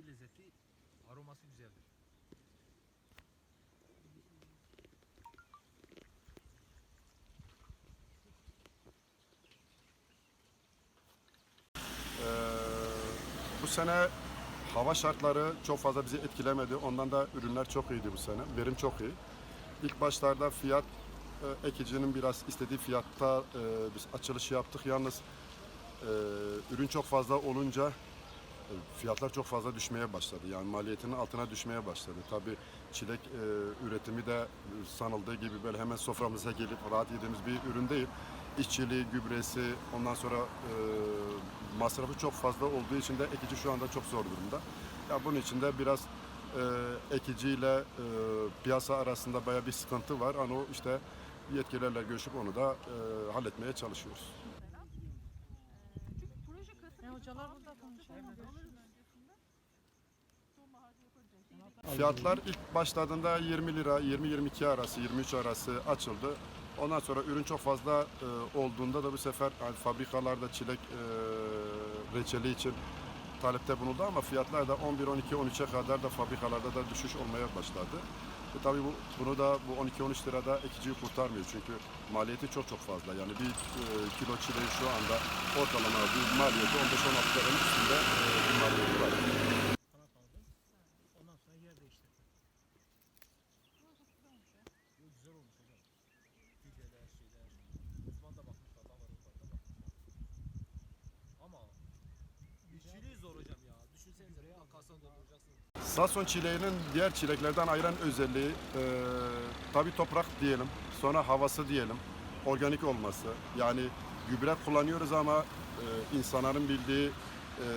tadı lezzeti, aroması güzeldir. Ee, bu sene hava şartları çok fazla bizi etkilemedi. Ondan da ürünler çok iyiydi bu sene. Verim çok iyi. İlk başlarda fiyat e, ekicinin biraz istediği fiyatta e, biz açılış yaptık. Yalnız e, ürün çok fazla olunca fiyatlar çok fazla düşmeye başladı. Yani maliyetinin altına düşmeye başladı. Tabii çilek e, üretimi de sanıldığı gibi böyle hemen soframıza gelip rahat yediğimiz bir ürün değil. İşçiliği, gübresi, ondan sonra e, masrafı çok fazla olduğu için de ekici şu anda çok zor durumda. Ya bunun için de biraz e, ekiciyle e, piyasa arasında baya bir sıkıntı var. Hani o işte yetkililerle görüşüp onu da e, halletmeye çalışıyoruz. Çünkü proje Kasım Ya gibi hocalar burada konuşuyor. Fiyatlar ilk başladığında 20 lira, 20-22 arası, 23 arası açıldı. Ondan sonra ürün çok fazla e, olduğunda da bu sefer hani fabrikalarda çilek e, reçeli için talepte bulundu ama fiyatlar da 11, 12, 13'e kadar da fabrikalarda da düşüş olmaya başladı. E, tabii bu, bunu da bu 12-13 lirada ekiciyi kurtarmıyor çünkü maliyeti çok çok fazla. Yani bir e, kilo çileği şu anda ortalama bir maliyeti 15-16 liranın üstünde e, bir maliyeti var. Ondan sonra yer değiştirdim. Güzel olmuş hocam. Şeyler. Uzman da bakmış, adam var yukarıda bakmış. Ama işçiliği zor hocam ya. Düşünsenize bir kasada dolduracaksın. Sason çileğinin diğer çileklerden ayıran özelliği e, tabi toprak diyelim, sonra havası diyelim, organik olması. Yani gübre kullanıyoruz ama e, insanların bildiği e,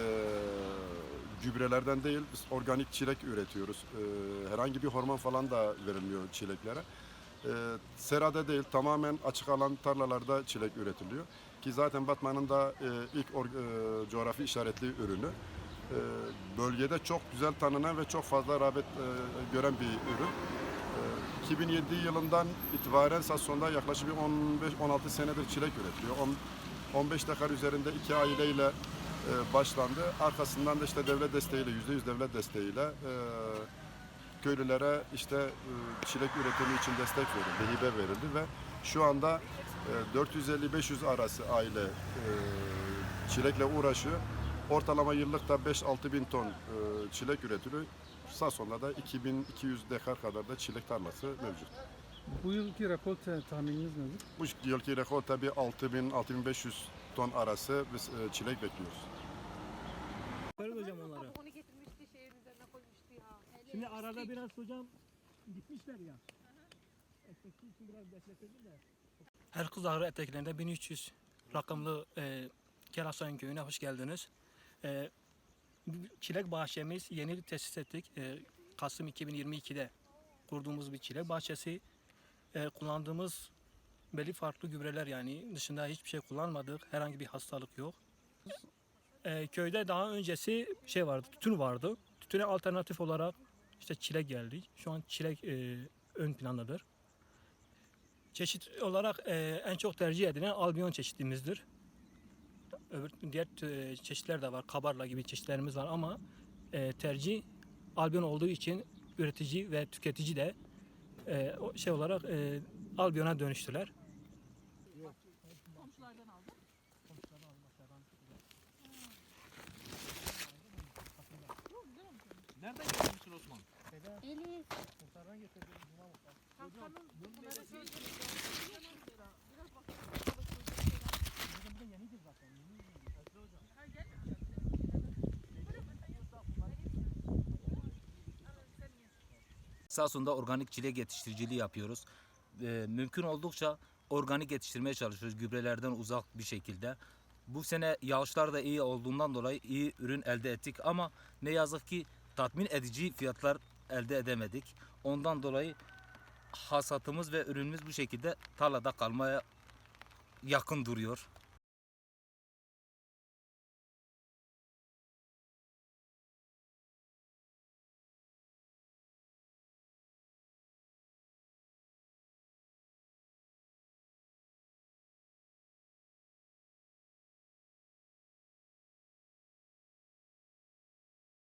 gübrelerden değil, biz organik çilek üretiyoruz. E, herhangi bir hormon falan da verilmiyor çileklere. E, serada değil, tamamen açık alan tarlalarda çilek üretiliyor. Ki zaten Batman'ın da e, ilk or- e, coğrafi işaretli ürünü. E, bölgede çok güzel tanınan ve çok fazla rağbet e, gören bir ürün. E, 2007 yılından itibaren Sasson'da yaklaşık bir 15-16 senedir çilek üretiliyor. On- 15 dekar üzerinde iki aileyle e, başlandı. Arkasından da işte devlet desteğiyle, %100 devlet desteğiyle e, köylülere işte çilek üretimi için destek verildi, hibe verildi ve şu anda e, 450-500 arası aile çilekle uğraşıyor. Ortalama yıllık da 5-6 bin ton e, çilek üretiliyor. Sason'da da 2200 dekar kadar da çilek tarlası mevcut. Bu yılki rekolte tahmininiz nedir? Bu yılki rekor tabii 6000-6500 ton arası biz e, çilek bekliyoruz. Yaparız hocam onları. Onu getirmişti şeyin üzerine koymuştu ya. Şimdi arada biraz hocam gitmişler ya. Ekmekçi için biraz bekletelim de. Erkuz Ağrı eteklerinde 1300 rakamlı e, Kerasan köyüne hoş geldiniz. E, çilek bahçemiz yeni tesis ettik. E, Kasım 2022'de kurduğumuz bir çilek bahçesi. E, kullandığımız belli farklı gübreler yani dışında hiçbir şey kullanmadık. Herhangi bir hastalık yok. Köyde daha öncesi şey vardı, tütün vardı. Tütüne alternatif olarak işte çilek geldi. Şu an çilek e, ön plandadır. Çeşit olarak e, en çok tercih edilen albiyon çeşitimizdir. Öbür diğer e, çeşitler de var. Kabarla gibi çeşitlerimiz var ama e, tercih albiyon olduğu için üretici ve tüketici de e, o şey olarak e, albiyona dönüştüler. Komşulardan aldım. Komşulardan. Nereden getirmişsin Osman? Elif. muhtardan getirdim. Cuma muhtar. Hakan'ın bunlara söyledi. Biraz bakın. Hocam bu da yenidir zaten. Yeni yeni. Esra hocam. Ha gel. Samsun'da organik çilek yetiştiriciliği yapıyoruz. Ee, mümkün oldukça organik yetiştirmeye çalışıyoruz gübrelerden uzak bir şekilde. Bu sene yağışlar da iyi olduğundan dolayı iyi ürün elde ettik ama ne yazık ki tatmin edici fiyatlar elde edemedik. Ondan dolayı hasatımız ve ürünümüz bu şekilde tarlada kalmaya yakın duruyor.